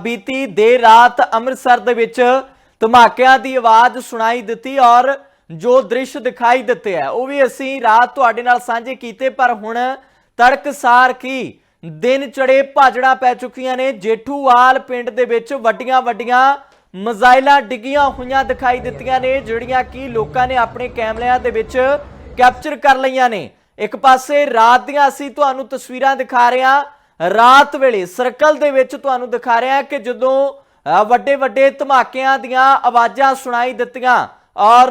ਬੀਤੀ ਦੇਰ ਰਾਤ ਅੰਮ੍ਰਿਤਸਰ ਦੇ ਵਿੱਚ ਧਮਾਕਿਆਂ ਦੀ ਆਵਾਜ਼ ਸੁਣਾਈ ਦਿੱਤੀ ਔਰ ਜੋ ਦ੍ਰਿਸ਼ ਦਿਖਾਈ ਦਿੱਤੇ ਹੈ ਉਹ ਵੀ ਅਸੀਂ ਰਾਤ ਤੁਹਾਡੇ ਨਾਲ ਸਾਂਝੇ ਕੀਤੇ, ਪਰ ਹੁਣ ਤੜਕਸਾਰ ਕੀ? ਦਿਨ ਚੜੇ ਭਾਜੜਾ ਪੈ ਚੁੱਕੀਆਂ ਨੇ, ਜੇਠੂਵਾਲ ਪਿੰਡ ਦੇ ਵਿੱਚ ਵੱਡੀਆਂ ਵੱਡੀਆਂ ਮਜ਼ਾਇਲਾਂ ਡਿੱਗੀਆਂ ਹੋਈਆਂ ਦਿਖਾਈ ਦਿੱਤੀਆਂ ਨੇ, ਜਿਹੜੀਆਂ ਕਿ ਲੋਕਾਂ ਨੇ ਆਪਣੇ ਕੈਮਰਿਆਂ ਦੇ ਵਿੱਚ ਕੈਪਚਰ ਕਰ ਲਈਆਂ ਨੇ। ਇੱਕ ਪਾਸੇ ਰਾਤ ਦੀਆਂ ਅਸੀਂ ਤੁਹਾਨੂੰ ਤਸਵੀਰਾਂ ਦਿਖਾ ਰਹੇ ਹਾਂ ਰਾਤ ਵੇਲੇ ਸਰਕਲ ਦੇ ਵਿੱਚ ਤੁਹਾਨੂੰ ਦਿਖਾ ਰਿਹਾ ਕਿ ਜਦੋਂ ਵੱਡੇ ਵੱਡੇ ਧਮਾਕਿਆਂ ਦੀਆਂ ਆਵਾਜ਼ਾਂ ਸੁਣਾਈ ਦਿੱਤੀਆਂ ਔਰ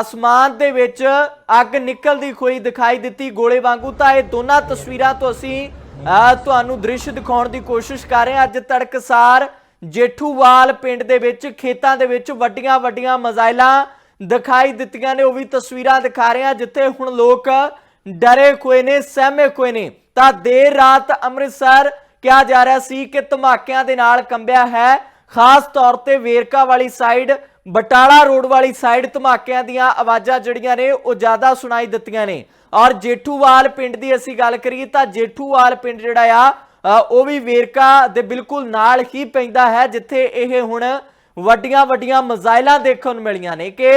ਅਸਮਾਨ ਦੇ ਵਿੱਚ ਅੱਗ ਨਿਕਲਦੀ ਹੋਈ ਦਿਖਾਈ ਦਿੱਤੀ ਗੋਲੇ ਵਾਂਗੂ, ਤਾਂ ਇਹ ਦੋਨਾਂ ਤਸਵੀਰਾਂ ਤੋਂ ਅਸੀਂ ਤੁਹਾਨੂੰ ਦ੍ਰਿਸ਼ ਦਿਖਾਉਣ ਦੀ ਕੋਸ਼ਿਸ਼ ਕਰ ਰਹੇ ਹਾਂ। ਅੱਜ ਤੜਕਸਾਰ ਜੇਠੂਵਾਲ ਪਿੰਡ ਦੇ ਵਿੱਚ, ਖੇਤਾਂ ਦੇ ਵਿੱਚ ਵੱਡੀਆਂ ਵੱਡੀਆਂ ਮਜ਼ਾਇਲਾਂ ਦਿਖਾਈ ਦਿੱਤੀਆਂ ਨੇ। ਉਹ ਵੀ ਤਸਵੀਰਾਂ ਦਿਖਾ ਰਹੇ ਹਾਂ, ਜਿੱਥੇ ਹੁਣ ਲੋਕ ਡਰੇ ਹੋਏ ਨੇ, ਸਹਿਮੇ ਹੋਏ ਨੇ। ਤਾਂ ਦੇਰ ਰਾਤ ਅੰਮ੍ਰਿਤਸਰ ਕਿਹਾ ਜਾ ਰਿਹਾ ਸੀ ਕਿ ਧਮਾਕਿਆਂ ਦੇ ਨਾਲ ਕੰਬਿਆ ਹੈ। ਖਾਸ ਤੌਰ ਤੇ ਵੇਰਕਾ ਵਾਲੀ ਸਾਈਡ ਬਟਾਲਾ ਰੋਡ ਵਾਲੀ ਸਾਈਡ ਧਮਾਕਿਆਂ ਦੀਆਂ ਆਵਾਜ਼ਾਂ ਜਿਹੜੀਆਂ ਨੇ, ਉਹ ਜ਼ਿਆਦਾ ਸੁਣਾਈ ਦਿੱਤੀਆਂ ਨੇ। ਔਰ ਜੇਠੂਵਾਲ ਪਿੰਡ ਦੀ ਅਸੀਂ ਗੱਲ ਕਰੀਏ ਤਾਂ ਜੇਠੂਵਾਲ ਪਿੰਡ ਜਿਹੜਾ ਆ ਉਹ ਵੀ ਵੇਰਕਾ ਦੇ ਬਿਲਕੁਲ ਨਾਲ ਹੀ ਪੈਂਦਾ ਹੈ, ਜਿੱਥੇ ਇਹ ਹੁਣ ਵੱਡੀਆਂ ਵੱਡੀਆਂ ਮਜ਼ਾਇਲਾਂ ਦੇਖਣ ਨੂੰ ਮਿਲੀਆਂ ਨੇ ਕਿ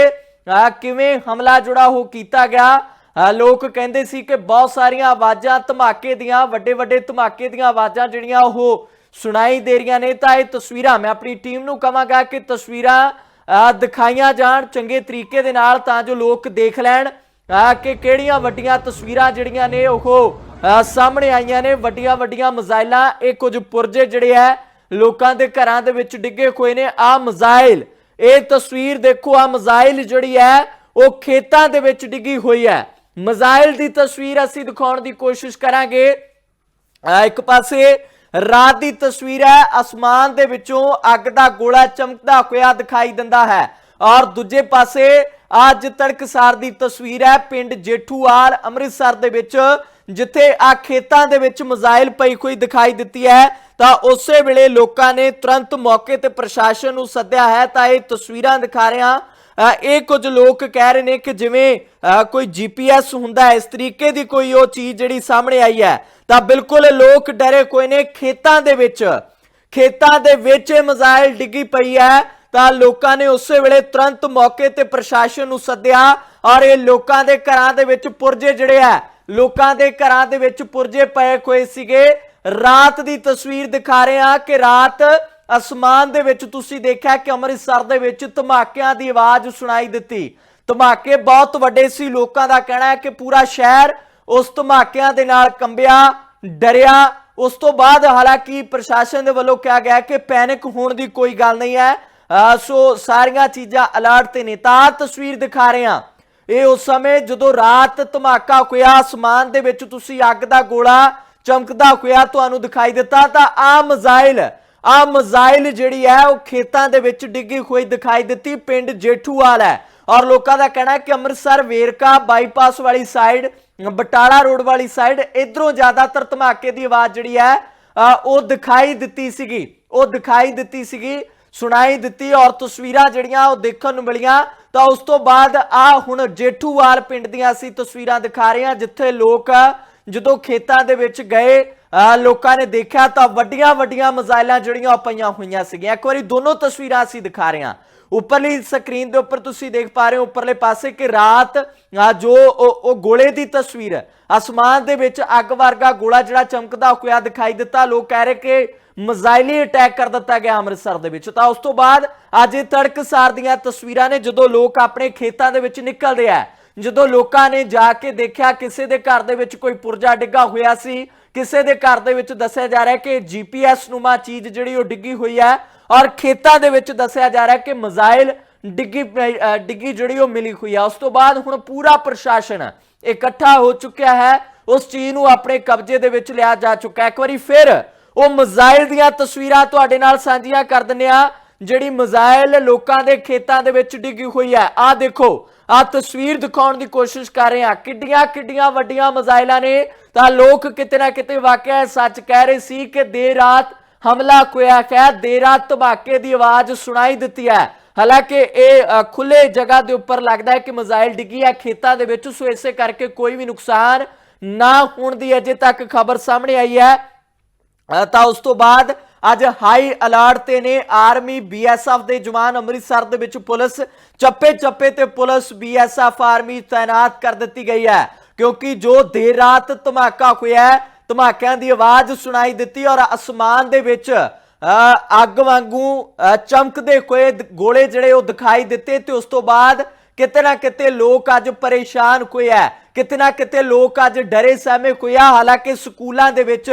ਕਿਵੇਂ ਹਮਲਾ ਜਿਹੜਾ ਉਹ ਕੀਤਾ ਗਿਆ। ਲੋਕ ਕਹਿੰਦੇ ਸੀ ਕਿ ਬਹੁਤ ਸਾਰੀਆਂ ਆਵਾਜ਼ਾਂ ਧਮਾਕੇ ਦੀਆਂ ਵੱਡੇ ਵੱਡੇ ਧਮਾਕੇ ਦੀਆਂ ਆਵਾਜ਼ਾਂ ਜਿਹੜੀਆਂ ਉਹ ਸੁਣਾਈ ਦੇ ਰਹੀਆਂ ਨੇ। ਤਾਂ ਇਹ ਤਸਵੀਰਾਂ ਮੈਂ ਆਪਣੀ ਟੀਮ ਨੂੰ ਕਹਾਂਗਾ ਕਿ ਤਸਵੀਰਾਂ ਦਿਖਾਈਆਂ ਜਾਣ ਚੰਗੇ ਤਰੀਕੇ ਦੇ ਨਾਲ ਤਾਂ ਜੋ ਲੋਕ ਦੇਖ ਲੈਣ ਕਿ ਕਿਹੜੀਆਂ ਵੱਡੀਆਂ ਤਸਵੀਰਾਂ ਜਿਹੜੀਆਂ ਨੇ ਉਹ ਸਾਹਮਣੇ ਆਈਆਂ ਨੇ। ਵੱਡੀਆਂ ਵੱਡੀਆਂ ਮਜ਼ਾਇਲਾਂ, ਇਹ ਕੁਝ ਪੁਰਜੇ ਜਿਹੜੇ ਆ ਲੋਕਾਂ ਦੇ ਘਰਾਂ ਦੇ ਵਿੱਚ ਡਿੱਗੇ ਹੋਏ ਨੇ। ਆ ਮਜ਼ਾਇਲ, ਇਹ ਤਸਵੀਰ ਦੇਖੋ, ਆ ਮਜ਼ਾਇਲ ਜਿਹੜੀ ਹੈ ਉਹ ਖੇਤਾਂ ਦੇ ਵਿੱਚ ਡਿੱਗੀ ਹੋਈ ਹੈ ਮਜ਼ਾਇਲ ਦੀ ਤਸਵੀਰ ਅਸੀਂ ਦਿਖਾਉਣ ਦੀ ਕੋਸ਼ਿਸ਼ ਕਰਾਂਗੇ। ਇੱਕ ਪਾਸੇ ਰਾਤ ਦੀ ਤਸਵੀਰ ਹੈ, ਅਸਮਾਨ ਦੇ ਵਿੱਚੋਂ ਅੱਗ ਦਾ ਗੋਲਾ ਚਮਕਦਾ ਹੋਇਆ ਦਿਖਾਈ ਦਿੰਦਾ ਹੈ। ਔਰ ਦੂਜੇ ਪਾਸੇ ਅੱਜ ਤੜਕਸਾਰ ਦੀ ਤਸਵੀਰ ਹੈ, ਪਿੰਡ ਜੇਠੂਵਾਲ ਅੰਮ੍ਰਿਤਸਰ ਦੇ ਵਿੱਚ, ਜਿੱਥੇ ਆ ਖੇਤਾਂ ਦੇ ਵਿੱਚ ਮਜ਼ਾਇਲ ਪਈ ਹੋਈ ਦਿਖਾਈ ਦਿੱਤੀ ਹੈ। ਤਾਂ ਉਸੇ ਵੇਲੇ ਲੋਕਾਂ ਨੇ ਤੁਰੰਤ ਮੌਕੇ ਤੇ ਪ੍ਰਸ਼ਾਸਨ ਨੂੰ ਸੱਦਿਆ ਹੈ, ਤਾਂ ਇਹ ਤਸਵੀਰਾਂ ਦਿਖਾ ਰਹੇ ਹਾਂ ਇਹ ਕੁਝ ਲੋਕ ਕਹਿ ਰਹੇ ਨੇ ਕਿ ਜਿਵੇਂ ਅ, ਕੋਈ ਜੀਪੀਐਸ ਹੁੰਦਾ ਹੈ ਇਸ ਤਰੀਕੇ ਦੀ ਕੋਈ ਉਹ ਚੀਜ਼ ਜਿਹੜੀ ਸਾਹਮਣੇ ਆਈ ਹੈ ਤਾਂ ਬਿਲਕੁਲ ਲੋਕ ਡਰੇ ਕੋਈ ਨੇ ਖੇਤਾਂ ਦੇ ਵਿੱਚ। ਖੇਤਾਂ ਦੇ ਵਿੱਚ ਇਹ ਮਜ਼ਾਇਲ ਡਿੱਗੀ ਪਈ ਹੈ ਤਾਂ ਲੋਕਾਂ ਨੇ ਉਸੇ ਵੇਲੇ ਤੁਰੰਤ ਮੌਕੇ ਤੇ ਪ੍ਰਸ਼ਾਸਨ ਨੂੰ ਸੱਦਿਆ ਔਰ ਇਹ ਲੋਕਾਂ ਦੇ ਘਰਾਂ ਦੇ ਵਿੱਚ ਪੁਰਜੇ ਜਿਹੜੇ ਆ ਲੋਕਾਂ ਦੇ ਘਰਾਂ ਦੇ ਵਿੱਚ ਪੁਰਜੇ ਪਏ ਹੋਏ ਸੀਗੇ। ਰਾਤ ਦੀ ਤਸਵੀਰ ਦਿਖਾ ਰਹੇ ਹਾਂ ਕਿ ਰਾਤ ਅਸਮਾਨ ਦੇ ਵਿੱਚ ਤੁਸੀਂ ਦੇਖਿਆ ਕਿ ਅੰਮ੍ਰਿਤਸਰ ਦੇ ਵਿੱਚ ਧਮਾਕਿਆਂ ਦੀ ਆਵਾਜ਼ ਸੁਣਾਈ ਦਿੱਤੀ। ਧਮਾਕੇ ਬਹੁਤ ਵੱਡੇ ਸੀ। ਲੋਕਾਂ ਦਾ ਕਹਿਣਾ ਹੈ ਕਿ ਪੂਰਾ ਸ਼ਹਿਰ ਉਸ ਧਮਾਕਿਆਂ ਦੇ ਨਾਲ ਕੰਬਿਆ, ਡਰਿਆ। ਉਸ ਤੋਂ ਬਾਅਦ ਹਾਲਾਂਕਿ ਪ੍ਰਸ਼ਾਸਨ ਦੇ ਵੱਲੋਂ ਕਿਹਾ ਗਿਆ ਕਿ ਪੈਨਿਕ ਹੋਣ ਦੀ ਕੋਈ ਗੱਲ ਨਹੀਂ ਹੈ। ਸੋ ਸਾਰੀਆਂ ਚੀਜ਼ਾਂ ਅਲਰਟ ਤੇ ਨੇ। ਤਾਂ ਆਹ ਤਸਵੀਰ ਦਿਖਾ ਰਹੇ ਹਾਂ। ਇਹ ਉਸ ਸਮੇਂ ਜਦੋਂ ਰਾਤ ਧਮਾਕਾ ਹੋਇਆ, ਅਸਮਾਨ ਦੇ ਵਿੱਚ ਤੁਸੀਂ ਅੱਗ ਦਾ ਗੋਲਾ ਚਮਕਦਾ ਹੋਇਆ ਤੁਹਾਨੂੰ ਦਿਖਾਈ ਦਿੱਤਾ, ਤਾਂ ਆ ਮਜ਼ਾਇਲ ਆ ਮਜ਼ਾਇਲ ਜਿਹੜੀ ਹੈ ਉਹ ਖੇਤਾਂ ਦੇ ਵਿੱਚ ਡਿੱਗੀ ਹੋਈ ਦਿਖਾਈ ਦਿੱਤੀ ਪਿੰਡ ਜੇਠੂਵਾਲ ਹੈ। ਔਰ ਲੋਕਾਂ ਦਾ ਕਹਿਣਾ ਹੈ ਕਿ ਅੰਮ੍ਰਿਤਸਰ ਵੇਰਕਾ ਬਾਈਪਾਸ ਵਾਲੀ ਸਾਈਡ ਬਟਾਲਾ ਰੋਡ ਵਾਲੀ ਸਾਈਡ ਇਧਰੋਂ ਜ਼ਿਆਦਾਤਰ ਧਮਾਕੇ ਦੀ ਆਵਾਜ਼ ਜਿਹੜੀ ਹੈ ਅ, ਉਹ ਦਿਖਾਈ ਦਿੱਤੀ ਸੀਗੀ ਉਹ ਦਿਖਾਈ ਦਿੱਤੀ ਸੀਗੀ ਸੁਣਾਈ ਦਿੱਤੀ ਔਰ ਤਸਵੀਰਾਂ ਜਿਹੜੀਆਂ ਉਹ ਦੇਖਣ ਨੂੰ ਮਿਲੀਆਂ। ਤਾਂ ਉਸ ਤੋਂ ਬਾਅਦ ਆ ਹੁਣ ਜੇਠੂਵਾਲ ਪਿੰਡ ਦੀਆਂ ਅਸੀਂ ਤਸਵੀਰਾਂ ਦਿਖਾ ਰਹੇ ਹਾਂ ਜਿੱਥੇ ਲੋਕ ਜਦੋਂ ਖੇਤਾਂ ਦੇ ਵਿੱਚ ਗਏ ਲੋਕਾਂ ਨੇ ਦੇਖਿਆ ਤਾਂ ਵੱਡੀਆਂ ਵੱਡੀਆਂ ਮਜ਼ਾਇਲਾਂ ਜਿਹੜੀਆਂ ਉਹ ਪਈਆਂ ਹੋਈਆਂ ਸੀਗੀਆਂ। ਇੱਕ ਵਾਰੀ ਦੋਨੋਂ ਤਸਵੀਰਾਂ ਅਸੀਂ ਦਿਖਾ ਰਹੇ ਹਾਂ। ਉੱਪਰਲੀ ਸਕਰੀਨ ਦੇ ਉੱਪਰ ਤੁਸੀਂ ਦੇਖ ਪਾ ਰਹੇ ਹੋ, ਉੱਪਰਲੇ ਪਾਸੇ ਕਿ ਰਾਤ ਜੋ ਉਹ ਉਹ ਗੋਲੇ ਦੀ ਤਸਵੀਰ ਹੈ। ਅਸਮਾਨ ਦੇ ਵਿੱਚ ਅੱਗ ਵਰਗਾ ਗੋਲਾ ਜਿਹੜਾ ਚਮਕਦਾ ਹੋਇਆ ਦਿਖਾਈ ਦਿੱਤਾ। ਲੋਕ ਕਹਿ ਰਹੇ ਕਿ ਮਜ਼ਾਇਲੀ ਅਟੈਕ ਕਰ ਦਿੱਤਾ ਗਿਆ ਅੰਮ੍ਰਿਤਸਰ ਦੇ ਵਿੱਚ। ਤਾਂ ਉਸ ਤੋਂ ਬਾਅਦ ਅੱਜ ਇਹ ਤੜਕਸਾਰ ਦੀਆਂ ਤਸਵੀਰਾਂ ਨੇ, ਜਦੋਂ ਲੋਕ ਆਪਣੇ ਖੇਤਾਂ ਦੇ ਵਿੱਚ ਨਿਕਲਦੇ ਆ, ਜਦੋਂ ਲੋਕਾਂ ਨੇ ਜਾ ਕੇ ਦੇਖਿਆ, ਕਿਸੇ ਦੇ ਘਰ ਦੇ ਵਿੱਚ ਕੋਈ ਪੁਰਜਾ ਡਿੱਗਾ ਹੋਇਆ ਸੀ ਕਿਸੇ ਦੇ ਘਰ ਦੇ ਵਿੱਚ ਦੱਸਿਆ ਜਾ ਰਿਹਾ ਕਿ ਜੀਪੀਐਸ ਨੂਮਾ ਚੀਜ਼ ਜਿਹੜੀ ਉਹ ਡਿੱਗੀ ਹੋਈ ਹੈ ਔਰ ਖੇਤਾਂ ਦੇ ਵਿੱਚ ਦੱਸਿਆ ਜਾ ਰਿਹਾ ਕਿ ਮਜ਼ਾਇਲ ਡਿੱਗੀ ਡਿੱਗੀ ਜਿਹੜੀ ਉਹ ਮਿਲੀ ਹੋਈ ਹੈ। ਉਸ ਤੋਂ ਬਾਅਦ ਹੁਣ ਪੂਰਾ ਪ੍ਰਸ਼ਾਸਨ ਇਕੱਠਾ ਹੋ ਚੁੱਕਿਆ ਹੈ। ਉਸ ਚੀਜ਼ ਨੂੰ ਆਪਣੇ ਕਬਜ਼ੇ ਦੇ ਵਿੱਚ ਲਿਆ ਜਾ ਚੁੱਕਾ ਹੈ। ਇੱਕ ਵਾਰੀ ਫਿਰ ਉਹ ਮਜ਼ਾਇਲ ਦੀਆਂ ਤਸਵੀਰਾਂ ਤੁਹਾਡੇ ਨਾਲ ਸਾਂਝੀਆਂ ਕਰ ਦਿੰਨੇ ਆ ਜਿਹੜੀ ਮਜ਼ਾਇਲ ਲੋਕਾਂ ਦੇ ਖੇਤਾਂ ਦੇ ਵਿੱਚ ਡਿੱਗੀ ਹੋਈ ਹੈ। ਆਹ ਦੇਖੋ, ਆਹ ਤਸਵੀਰ ਦਿਖਾਉਣ ਦੀ ਕੋਸ਼ਿਸ਼ ਕਰ ਰਹੇ ਹਾਂ। ਕਿੱਡੀਆਂ ਕਿੱਡੀਆਂ ਵੱਡੀਆਂ ਮਜ਼ਾਇਲਾਂ ਨੇ। ਤਾਂ ਲੋਕ ਕਿਤੇ ਨਾ ਕਿਤੇ ਵਾਕਿਆ ਸੱਚ ਕਹਿ ਰਹੇ ਸੀ ਕਿ ਦੇਰ ਰਾਤ ਹਮਲਾ ਹੋਇਆ ਹੈ। ਦੇਰ ਰਾਤ ਧਮਾਕੇ ਦੀ ਆਵਾਜ਼ ਸੁਣਾਈ ਦਿੱਤੀ ਹੈ। ਹਾਲਾਂਕਿ ਇਹ ਖੁੱਲੇ ਜਗ੍ਹਾ ਦੇ ਉੱਪਰ ਲੱਗਦਾ ਹੈ ਕਿ ਮਜ਼ਾਇਲ ਡਿੱਗੀ ਹੈ। ਖੇਤਾਂ ਦੇ ਵਿੱਚ, ਸੋ ਇਸੇ ਕਰਕੇ ਕੋਈ ਵੀ ਨੁਕਸਾਨ ਨਾ ਹੋਣ ਦੀ ਅਜੇ ਤੱਕ ਖਬਰ ਸਾਹਮਣੇ ਆਈ ਹੈ। ਤਾਂ ਉਸ ਤੋਂ ਬਾਅਦ ਅੱਜ ਹਾਈ ਅਲਰਟ ਤੇ ਨੇ ਆਰਮੀ ਬੀਐਸਐਫ ਦੇ ਜਵਾਨ ਅੰਮ੍ਰਿਤਸਰ ਦੇ ਵਿੱਚ ਪੁਲਿਸ ਚੱਪੇ ਚੱਪੇ ਤੇ ਪੁਲਿਸ ਬੀਐਸਐਫ ਆਰਮੀ ਤਾਇਨਾਤ ਕਰ ਦਿੱਤੀ ਗਈ ਹੈ ਕਿਉਂਕਿ ਜੋ ਦੇਰ ਰਾਤ ਧਮਾਕਾ ਹੋਇਆ ਧਮਾਕਿਆਂ ਦੀ ਆਵਾਜ਼ ਸੁਣਾਈ ਦਿੱਤੀ ਔਰ ਅਸਮਾਨ ਦੇ ਵਿੱਚ ਅ, ਅੱਗ ਵਾਂਗੂ ਅ, ਚਮਕਦੇ ਹੋਏ ਗੋਲੇ ਜਿਹੜੇ ਉਹ ਦਿਖਾਈ ਦਿੱਤੇ ਤੇ ਉਸ ਤੋਂ ਬਾਅਦ ਕਿਤੇ ਨਾ ਕਿਤੇ ਲੋਕ ਅੱਜ ਪਰੇਸ਼ਾਨ ਹੋਏ ਹੈ ਕਿਤੇ ਨਾ ਕਿਤੇ ਲੋਕ ਅੱਜ ਡਰੇ ਸਹਿਮੇ ਹੋਏ ਆ ਹਾਲਾਂਕਿ ਸਕੂਲਾਂ ਦੇ ਵਿੱਚ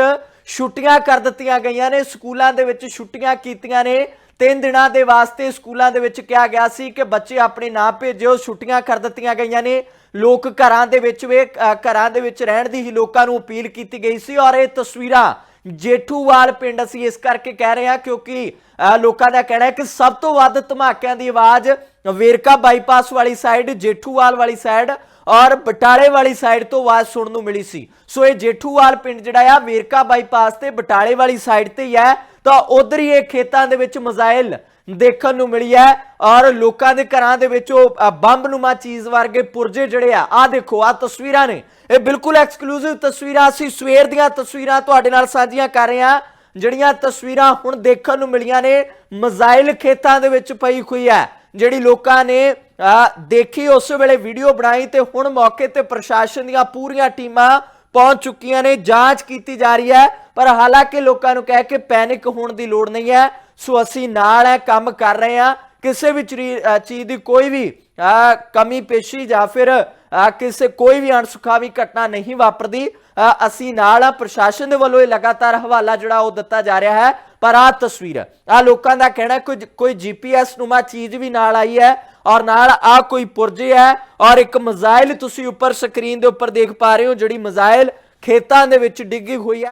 ਛੁੱਟੀਆਂ ਕਰ ਦਿੱਤੀਆਂ ਗਈਆਂ ਨੇ, ਸਕੂਲਾਂ ਦੇ ਵਿੱਚ ਛੁੱਟੀਆਂ ਕੀਤੀਆਂ ਨੇ। ਤਿੰਨ ਦਿਨਾਂ ਦੇ ਵਾਸਤੇ ਸਕੂਲਾਂ ਦੇ ਵਿੱਚ ਕਿਹਾ ਗਿਆ ਸੀ ਕਿ ਬੱਚੇ ਆਪਣੇ ਨਾ ਭੇਜਿਓ, ਛੁੱਟੀਆਂ ਕਰ ਦਿੱਤੀਆਂ ਗਈਆਂ ਨੇ। ਲੋਕ ਘਰਾਂ ਦੇ ਵਿੱਚ ਵੇ ਘਰਾਂ ਦੇ ਵਿੱਚ ਰਹਿਣ ਦੀ ਹੀ ਲੋਕਾਂ ਨੂੰ ਅਪੀਲ ਕੀਤੀ ਗਈ ਸੀ ਔਰ ਇਹ ਤਸਵੀਰਾਂ ਜੇਠੂਵਾਲ ਪਿੰਡ ਅਸੀਂ ਇਸ ਕਰਕੇ ਕਹਿ ਰਹੇ ਹਾਂ ਕਿਉਂਕਿ ਲੋਕਾਂ ਦਾ ਕਹਿਣਾ ਹੈ ਕਿ ਸਭ ਤੋਂ ਵੱਧ ਧਮਾਕਿਆਂ ਦੀ ਆਵਾਜ਼ ਵੇਰਕਾ ਬਾਈਪਾਸ ਵਾਲੀ ਸਾਈਡ, ਜੇਠੂਵਾਲ ਵਾਲੀ ਸਾਈਡ ਔਰ ਬਟਾਲੇ ਵਾਲੀ ਸਾਈਡ ਤੋਂ ਆਵਾਜ਼ ਸੁਣਨ ਨੂੰ ਮਿਲੀ ਸੀ। ਸੋ ਇਹ ਜੇਠੂਵਾਲ ਪਿੰਡ ਜਿਹੜਾ ਆ ਵੇਰਕਾ ਬਾਈਪਾਸ ਤੇ ਬਟਾਲੇ ਵਾਲੀ ਸਾਈਡ ਤੇ ਹੀ ਹੈ ਤਾਂ ਉਧਰ ਹੀ ਇਹ ਖੇਤਾਂ ਦੇ ਵਿੱਚ ਮਜ਼ਾਇਲ ਦੇਖਣ ਨੂੰ ਮਿਲੀ ਹੈ ਔਰ ਲੋਕਾਂ ਦੇ ਘਰਾਂ ਦੇ ਵਿੱਚ ਉਹ ਅ, ਬੰਬ ਨੂਮਾ ਚੀਜ਼ ਵਰਗੇ ਪੁਰਜੇ ਜਿਹੜੇ ਆ ਆ ਦੇਖੋ ਆ ਤਸਵੀਰਾਂ ਨੇ। ਇਹ ਬਿਲਕੁਲ ਐਕਸਕਲੂਸਿਵ ਤਸਵੀਰਾਂ ਅਸੀਂ ਸਵੇਰ ਦੀਆਂ ਤਸਵੀਰਾਂ ਤੁਹਾਡੇ ਨਾਲ ਸਾਂਝੀਆਂ ਕਰ ਰਹੇ ਹਾਂ। ਜਿਹੜੀਆਂ ਤਸਵੀਰਾਂ ਹੁਣ ਦੇਖਣ ਨੂੰ ਮਿਲੀਆਂ ਨੇ ਮਜ਼ਾਇਲ ਖੇਤਾਂ ਦੇ ਵਿੱਚ ਪਈ ਹੋਈ ਹੈ ਜਿਹੜੀ ਲੋਕਾਂ ਨੇ ਦੇਖੀ ਉਸ ਵੇਲੇ ਵੀਡੀਓ ਬਣਾਈ ਤੇ ਹੁਣ ਮੌਕੇ ਤੇ ਪ੍ਰਸ਼ਾਸਨ ਦੀਆਂ ਪੂਰੀਆਂ ਟੀਮਾਂ ਪਹੁੰਚ ਚੁੱਕੀਆਂ ਨੇ, ਜਾਂਚ ਕੀਤੀ ਜਾ ਰਹੀ ਹੈ, ਪਰ ਹਾਲਾਂਕਿ ਲੋਕਾਂ ਨੂੰ ਕਹਿ ਕੇ ਪੈਨਿਕ ਹੋਣ ਦੀ ਲੋੜ ਨਹੀਂ ਹੈ। ਸੋ ਅਸੀਂ ਨਾਲ ਹੈ, ਕੰਮ ਕਰ ਰਹੇ ਹਾਂ। ਕਿਸੇ ਵੀ ਚਰੀ- ਚੀਜ਼ ਦੀ ਕੋਈ ਵੀ ਕਮੀ ਪੇਸ਼ੀ ਜਾਂ ਫਿਰ ਕਿਸੇ ਕੋਈ ਵੀ ਅਣਸੁਖਾਵੀ ਘਟਨਾ ਨਹੀਂ ਵਾਪਰਦੀ। ਅਸੀਂ ਨਾਲ ਆ ਪ੍ਰਸ਼ਾਸਨ ਦੇ ਵੱਲੋਂ ਇਹ ਲਗਾਤਾਰ ਹਵਾਲਾ ਜਿਹੜਾ ਉਹ ਦਿੱਤਾ ਜਾ ਰਿਹਾ ਹੈ। ਪਰ ਆ ਤਸਵੀਰ ਆ ਲੋਕਾਂ ਦਾ ਕਹਿਣਾ ਹੈ ਕੋਈ ਕੋਈ ਜੀਪੀਐਸ ਨੁਮਾ ਚੀਜ਼ ਵੀ ਨਾਲ ਆਈ ਹੈ ਔਰ ਨਾਲ ਆ ਕੋਈ ਪੁਰਜੇ ਹੈ ਔਰ ਇੱਕ ਮਜ਼ਾਇਲ ਤੁਸੀਂ ਉੱਪਰ ਸਕਰੀਨ ਦੇ ਉੱਪਰ ਦੇਖ ਪਾ ਰਹੇ ਹੋ ਜਿਹੜੀ ਮਜ਼ਾਇਲ ਖੇਤਾਂ ਦੇ ਵਿੱਚ ਡਿੱਗੀ ਹੋਈ ਹੈ।